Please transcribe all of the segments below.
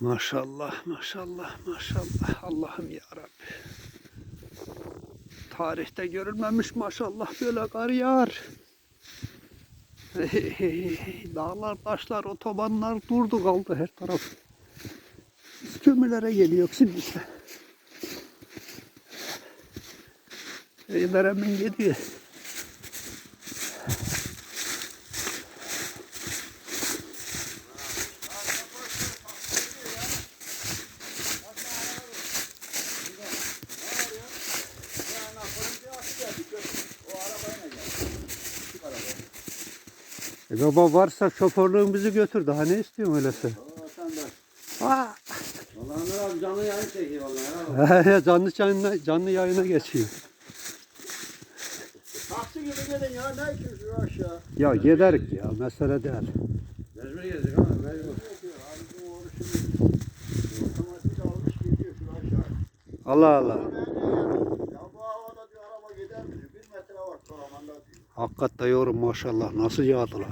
Maşallah, maşallah, maşallah. Allah'ım ya Rabbi. Tarihte görülmemiş maşallah böyle kar yağar. Dağlar, taşlar, otobanlar durdu kaldı her taraf. Kömürlere geliyor şimdi işte. Eyleremin gidiyor. Baba varsa şoförlüğün bizi götür. Daha ne istiyorsun öyleyse? Sen de. Aa! Vallahi Ömer abi canlı yayın çekiyor vallahi. ya. canlı yayına, canlı yayına geçiyor. Taksi gibi gidin ya ne ki şu aşağı. Ya giderik ya mesele değil. Mecbur gezdik ama mecbur. Allah Allah. Hakikaten yorum maşallah nasıl yağdılar.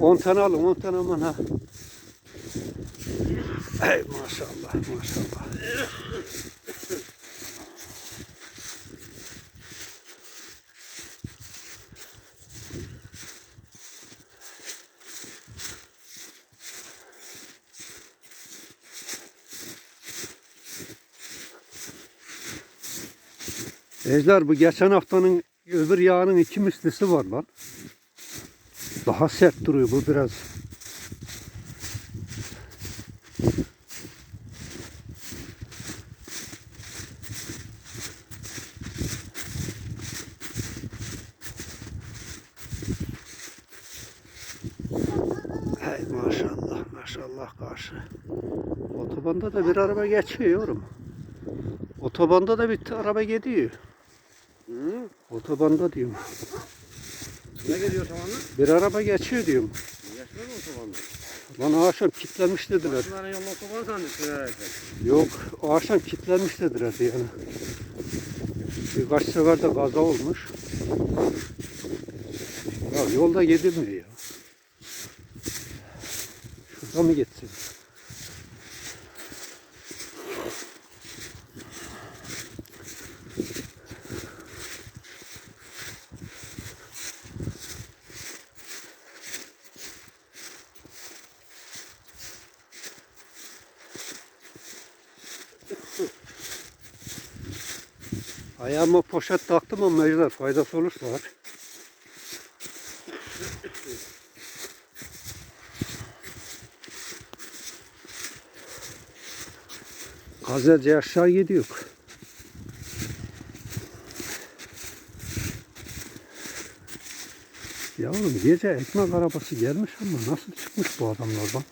On tane alın, on tane aman ha. Ey maşallah, maşallah. Ejder bu geçen haftanın öbür yağının iki mislisi var lan. Daha sert duruyor bu biraz. Hey maşallah maşallah karşı. Otobanda da bir araba geçiyor yorum. Otobanda da bir araba gidiyor. Hı? Otobanda diyorum. Ne geliyor tamamı? Bir araba geçiyor diyorum. Mı otobanda? Lan akşam kilitlenmiş dediler. Bunların yolun otobanı zannettin herhalde. Yok akşam kilitlenmiş dediler yani. Birkaç sefer de kaza olmuş. Ya yolda gidilmiyor ya. Şurada mı gitsin? Ayağıma poşet taktım ama mecbur faydası olursa var. Gazelce aşağı gidiyor. Yavrum gece ekmek arabası gelmiş ama nasıl çıkmış bu adamlardan?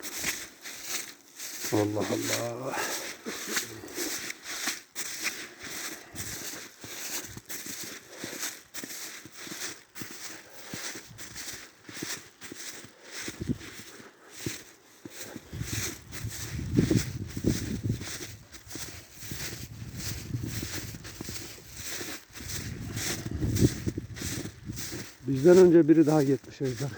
Allah Allah. Bizden önce biri daha gitmiş Ejder.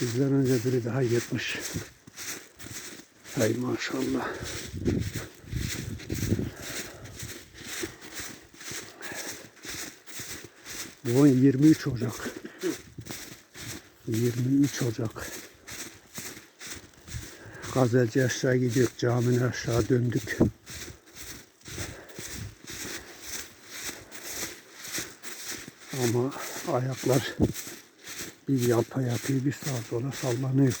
Bizden önce biri daha gitmiş. Hay maşallah. Bu 23 Ocak. 23 Ocak. Gazelci aşağı gidiyor. Caminin aşağı döndük. Ama ayaklar bir yalpa yapıyor, bir sağa sola sallanıyor.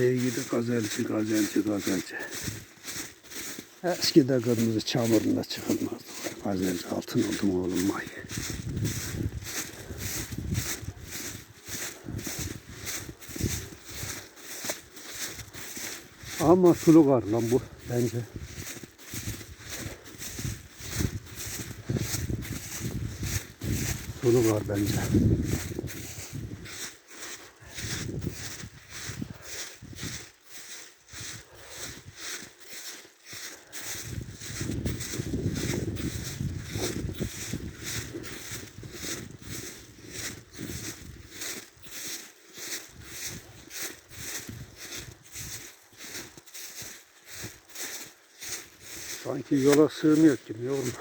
Ey gidi gazelci, gazelci, gazelci. Eskide kırmızı çamurunda çıkılmazdı. Az önce altın oldum oğlum vay. Ama sulu var lan bu bence. Sulu var bence. Sanki yola sığmıyor gibi yavrum.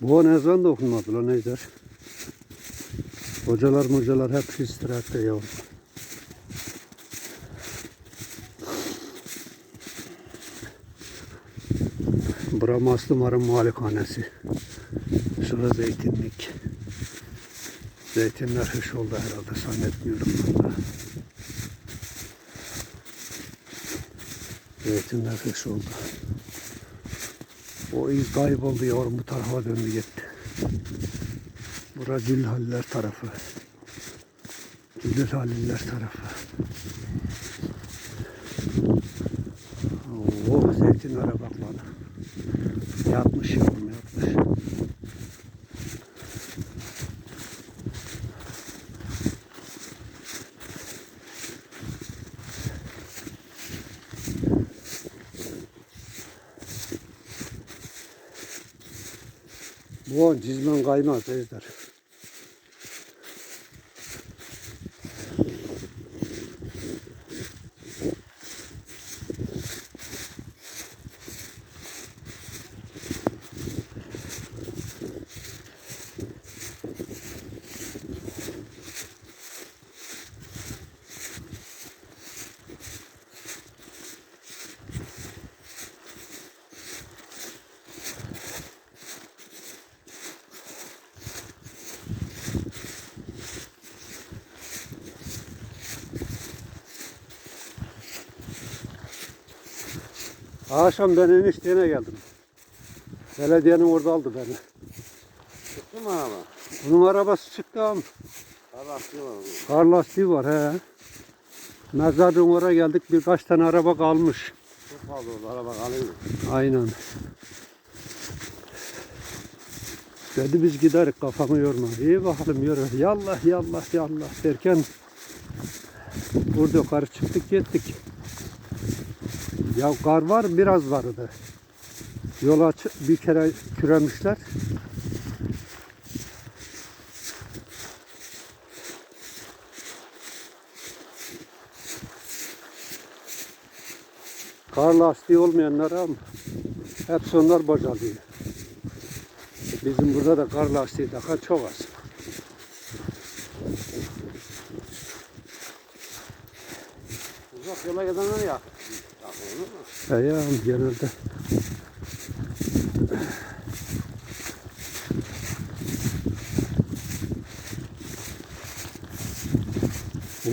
Bu an ezan da okunmadı lan Ejder. Hocalar hocalar hep istirahatte yavrum. Bura Maslumar'ın malikanesi. Şurada zeytinlik. Zeytinler hış oldu herhalde zannetmiyorum. valla. Zeytinler hış oldu. O iz kayboldu yavrum bu tarafa döndü gitti. Bura Gülhaliller tarafı. Gülhaliller tarafı. Oo, zeytinlere bak bana. Yatmış yavrum yatmış. Bu cizmen kaymaz Ejder. Akşam ben eniştene geldim. Belediyenin orada aldı beni. Çıktı mı araba? Bunun arabası çıktı ama Allah diyor. kar lastiği var he. Mezarın oraya geldik birkaç tane araba kalmış. Çok fazla oldu araba kalıyor. Aynen. Dedi biz giderik kafamı yorma. İyi bakalım yürü. Yallah yallah yallah derken burada yukarı çıktık gittik. Ya kar var biraz vardı. Yola açı- bir kere küremişler. Kar lastiği olmayanlar ama hepsi onlar bocalıyor. Bizim burada da kar lastiği takan çok az. Uzak yola gidenler ya. Yakıyor mu? He ya genelde.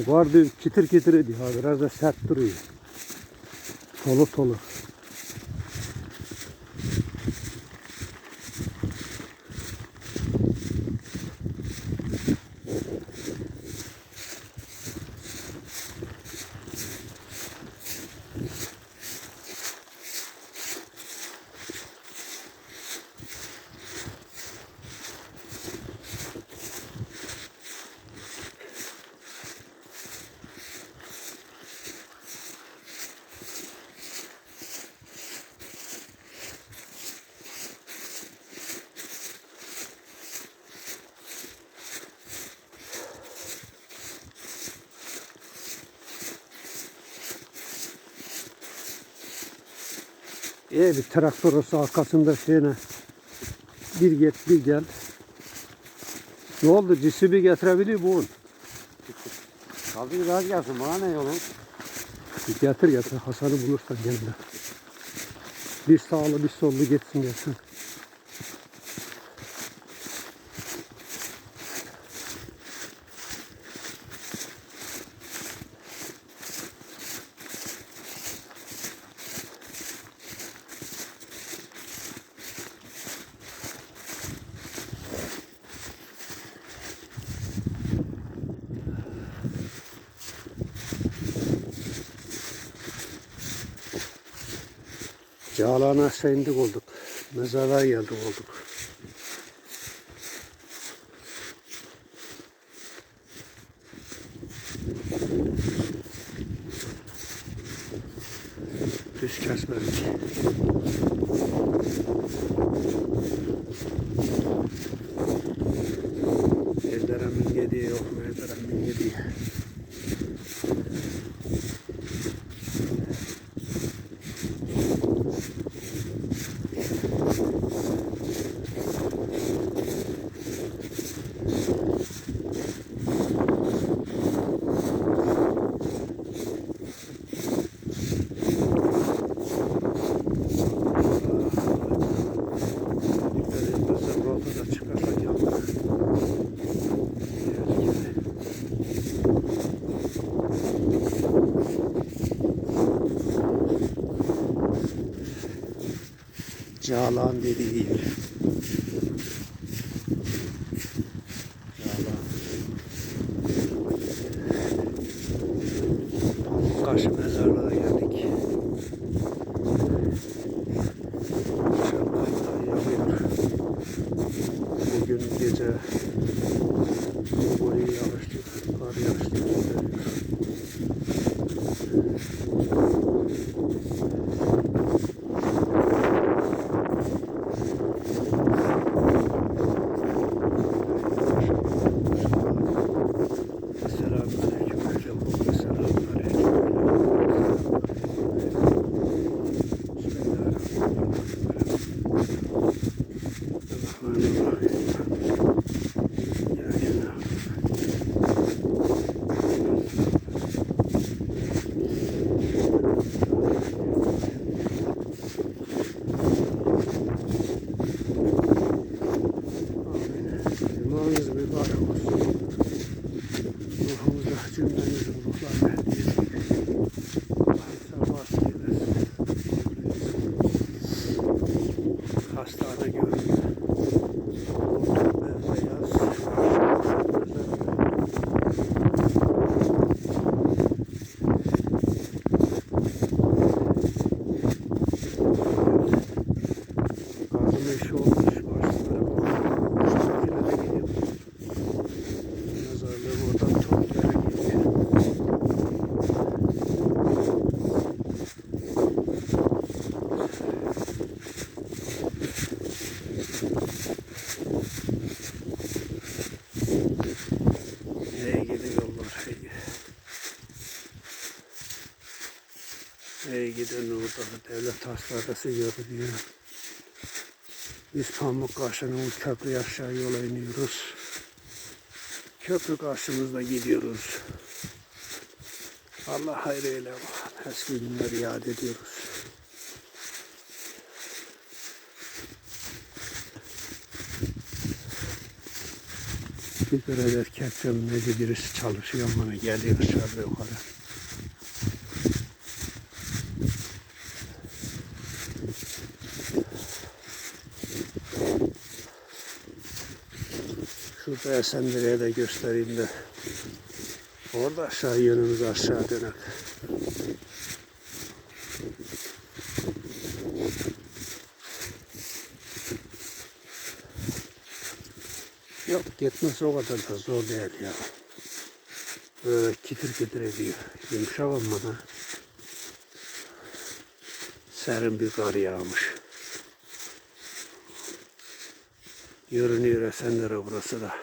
Bu diyor kitir kitir ediyor. Biraz da sert duruyor. Tolu tolu. İyi bir traktör olsa arkasında şeyine bir git bir gel. Ne oldu? Cisibi getirebiliyor bu un. Kaldı gaz gelsin bana ne yolun? Bir Getir getir. Hasan'ı bulursan gel de. Bir sağlı bir sollu gitsin gelsin. Cağlan aşağı olduk. Mezara geldik olduk. Düz kesmedik. Elleremin yediği yok? Elleremin yediği. Calan dediği yer. Calan. Pamukkbaşı mezarlığa geldik. jest wywarł. No, zachciłem na nie, że hastanesi görünüyor. Biz Pamukkale'nin köprü aşağı yola iniyoruz. Köprü karşımızda gidiyoruz. Allah hayır eyle. Eski günleri yad ediyoruz. Bir görev kepçem nece birisi çalışıyor bana geliyor aşağı yukarı. Şurada Esendere'ye de göstereyim de. Orada aşağı yönümüz aşağı dönek. Yok gitmesi o kadar da zor değil ya. Böyle kitir kitir ediyor. Yumuşak olmadan. Serin bir kar yağmış. Görünüyor Esendere burası da.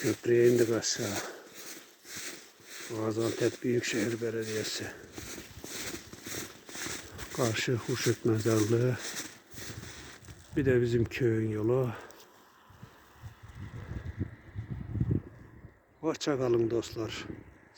Köprüye indik aşağı. Gaziantep Büyükşehir Belediyesi. Karşı Huşut Mezarlığı. Bir de bizim köyün yolu. Hoşça kalın dostlar.